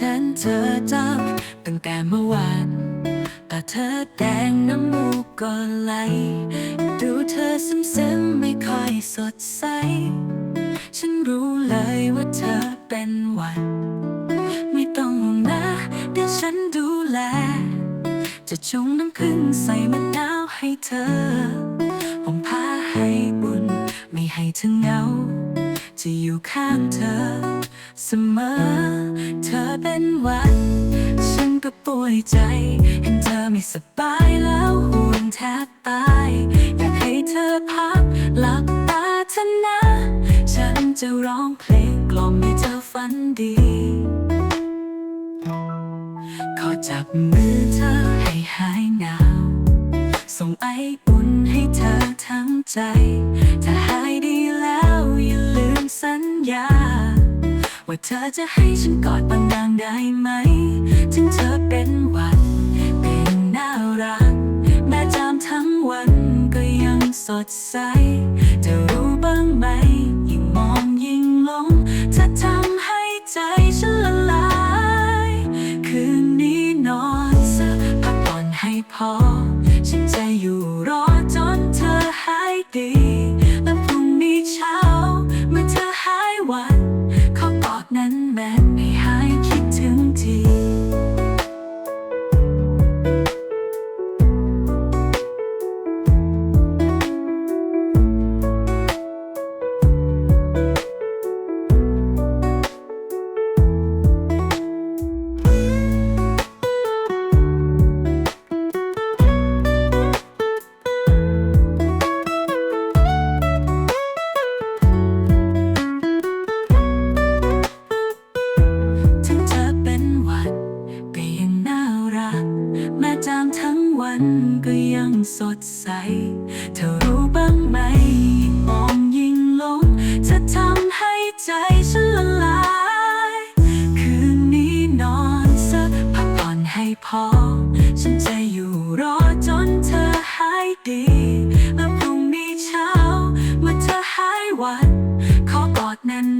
ฉันเธอจับตั้งแต่เมื่อวานแต่เธอแดงน้ำมูกก็ไหล ดูเธอซึมๆไม่ค่อยสดใส ฉันรู้เลยว่าเธอเป็นหวัด ไม่ต้องห่วงนะ เดี๋ยวฉันดูแล จะชงน้ำพึ่งใส่มะนาวให้เธอผมพาให้บุญ ไม่ให้เธอเหงา จะอยู่ข้างเธอ เสมอ เธอเป็นหวัด ฉันก็ป่วยใจ เห็นเธอไม่สบายแล้วห่วงแทบตายอยากให้เธอพักหลับตาเธอนะ ฉันจะร้องเพลงกล่อมให้เธอฝันดี ขอจับมือเธอให้หายหนาว ส่งไออุ่นให้เธอทั้งใจ ว่าเธอจะให้ฉันกอดบางนางได้ไหม ถึงเธอเป็นหวัด เป็นน่ารัก แม้จามทั้งวันก็ยังสดใส เธอรู้บ้างไหม ยิ่งมองยิ่งหลงเธอทำให้ใจฉันละลาย คืนนี้นอนสักพักผ่อนให้พอ ฉันจะอยู่รอจนเธอหายดี นั้นแม้ ก็ยังสดใส เธอรู้บ้างไหมยิ่งมองยิ่งหลงเธอทำให้ใจฉันละลาย คืนนี้นอนสักพักผ่อนให้พอ ฉันจะอยู่รอจนเธอหายดีและพรุ่งนี้เช้าเมื่อเธอหายหวันขอกอดแน่น